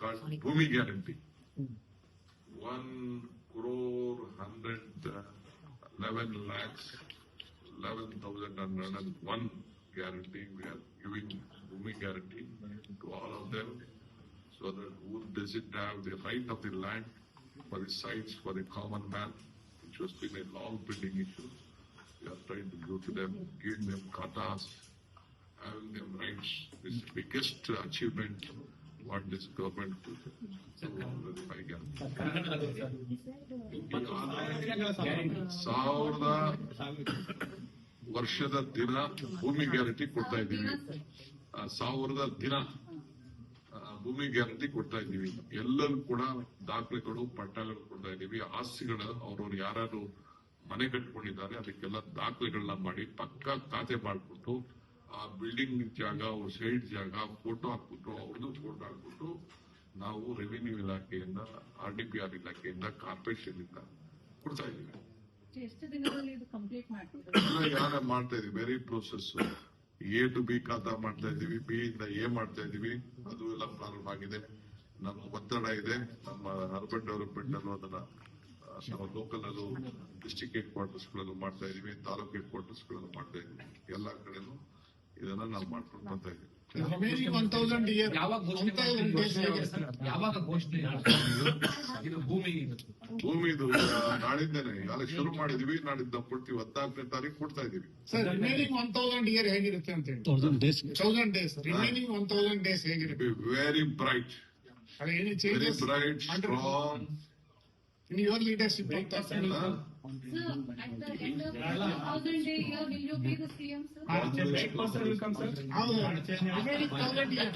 called Bhumi Guarantee. One crore hundred uh, lakhs, eleven thousand hundred and one guarantee. We are giving Bhumi Guarantee to all of them so that who doesn't have the right of the land for the sites for the common man, which has been a long pending issue. We are trying to give to them, give them katas, having them rights. This is the biggest achievement what this government ಸಾವಿರದ ವರ್ಷದ ದಿನ ಭೂಮಿ guarantee ಕೊಡ್ತಾ ಇದ್ದೀವಿ. ಸಾವಿರದ ದಿನ ಭೂಮಿ guarantee ಕೊಡ್ತಾ ಇದ್ದೀವಿ. ಎಲ್ಲರೂ ಕೂಡ ದಾಖಲೆಗಳು ಪಟ್ಟಗಳು ಕೊಡ್ತಾ ಇದ್ದೀವಿ. ಆಸ್ತಿಗಳ, ಅವ್ರವ್ರು ಯಾರು ಮನೆ ಕಟ್ಕೊಂಡಿದ್ದಾರೆ, ಅದಕ್ಕೆಲ್ಲ ದಾಖಲೆಗಳನ್ನ ಮಾಡಿ ಪಕ್ಕ ಖಾತೆ ಮಾಡಿಬಿಟ್ಟು ಆ ಬಿಲ್ಡಿಂಗ್ ಜಾಗ ಅವ್ರ ಸೈಡ್ ಜಾಗ ಫೋಟೋ ಹಾಕ್ಬಿಟ್ಟು ಅವ್ರದ್ದು ಫೋಟೋ ಹಾಕ್ಬಿಟ್ಟು ನಾವು ರೆವಿನ್ಯೂ ಇಲಾಖೆಯಿಂದ ಆರ್ ಡಿ ಪಿ ಆರ್ ಇಲಾಖೆಯಿಂದ ಕಾರ್ಪೊರೇಷನ್ ಇಂದ ಕೊಡ್ತಾ ಇದ್ದೀವಿ. ಇದು ಕಂಪ್ಲೀಟ್ ಮಾಡ್ತೀರಾ ಎಲ್ಲ ಯಾರ ಮಾಡ್ತಾ ಇದೀವಿ very process A to B khata ಮಾಡ್ತಾ ಇದೀವಿ ಬಿ ಇಂದ ಎ ಮಾಡ್ತಾ ಇದೀವಿ ಅದು ಎಲ್ಲ ಪ್ರಾರಂಭ ಆಗಿದೆ. ನಮ್ಮ ಒತ್ತಡ ಇದೆ ನಮ್ಮ ಅರ್ಬನ್ ಡೆವಲಪ್ಮೆಂಟ್ ಅಲ್ಲೂ ಅದನ್ನ ನಾವು ಲೋಕಲ್ ಅಲ್ಲೂ ಡಿಸ್ಟಿಕ್ ಹೆಡ್ ಕ್ವಾರ್ಟರ್ಸ್ ಗಳಲ್ಲೂ ಮಾಡ್ತಾ ಇದೀವಿ ತಾಲೂಕ್ ಹೆಡ್ ಕ್ವಾರ್ಟರ್ಸ್ ಗಳಲ್ಲೂ ಮಾಡ್ತಾ ಇದೀವಿ ಎಲ್ಲಾ ಕಡೆನೂ ಇದನ್ನ ನಾವು ಮಾಡ್ಕೊಂಡು ಬರ್ತಾ ಇದೀವಿ ರಿಮೈನಿಂಗ್ ಒನ್ ತೌಸಂಡ್ ಇಯರ್ ಯಾವಾಗ ಘೋಷಣೆ ಮಾಡ್ತೀರಿ? ಯಾವಾಗ ಘೋಷಣೆ ಇದು ಭೂಮಿ ಭೂಮಿದು ನಾಳಿದ್ದೇನೆ. ಈಗಾಗಲೇ ಶುರು ಮಾಡಿದ್ವಿ. ನಾಳಿದ್ದು ನಾವು ಕೊಡ್ತೀವಿ. ಹದಿನಾಲ್ಕನೇ ತಾರೀಕು ಕೊಡ್ತಾ ಇದೀವಿ sir remaining one thousand year ಹೇಗಿರುತ್ತೆ ಅಂತ ಹೇಳಿ. ಡೇಸ್ ಹೇಗಿರುತ್ತೆ? ವೆರಿ ಬ್ರೈಟ್ ಅದು And here leader she broke that down. Sir, at the end of thousand day year, will you be the CM, sir? Eight percent will come, sir. How? Already thousand year.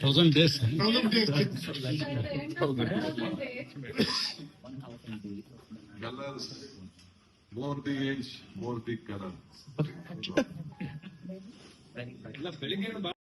Thousand days. Thousand days. At the end of thousand days. Colors, more the age, more the color.